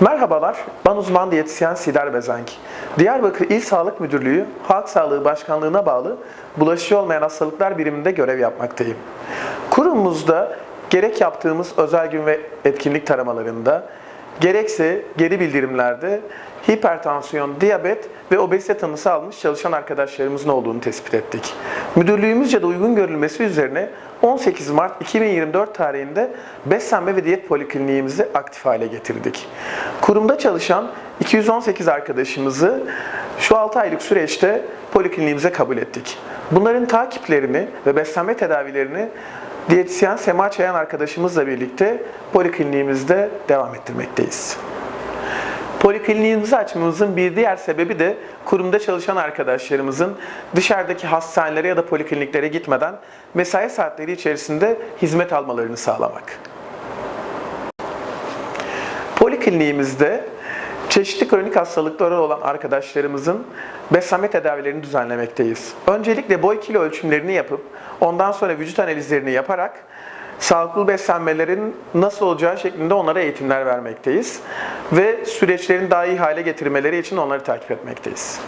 Merhabalar, ben uzman diyetisyen Sidar Bezenk. Diyarbakır İl Sağlık Müdürlüğü Halk Sağlığı Başkanlığı'na bağlı bulaşıcı olmayan hastalıklar biriminde görev yapmaktayım. Kurumumuzda gerek yaptığımız özel gün ve etkinlik taramalarında, gerekse geri bildirimlerde hipertansiyon, diyabet ve obezite tanısı almış çalışan arkadaşlarımızın olduğunu tespit ettik. Müdürlüğümüzce de uygun görülmesi üzerine 18 Mart 2024 tarihinde beslenme ve diyet polikliniğimizi aktif hale getirdik. Kurumda çalışan 218 arkadaşımızı şu 6 aylık süreçte polikliniğimize kabul ettik. Bunların takiplerini ve beslenme tedavilerini diyetisyen Sema Çayan arkadaşımızla birlikte polikliniğimizde devam ettirmekteyiz. Polikliniğimizi açmamızın bir diğer sebebi de kurumda çalışan arkadaşlarımızın dışarıdaki hastanelere ya da polikliniklere gitmeden mesai saatleri içerisinde hizmet almalarını sağlamak. Polikliniğimizde çeşitli kronik hastalıkları olan arkadaşlarımızın beslenme tedavilerini düzenlemekteyiz. Öncelikle boy kilo ölçümlerini yapıp ondan sonra vücut analizlerini yaparak sağlıklı beslenmelerin nasıl olacağı şeklinde onlara eğitimler vermekteyiz ve süreçlerin daha iyi hale getirmeleri için onları takip etmekteyiz.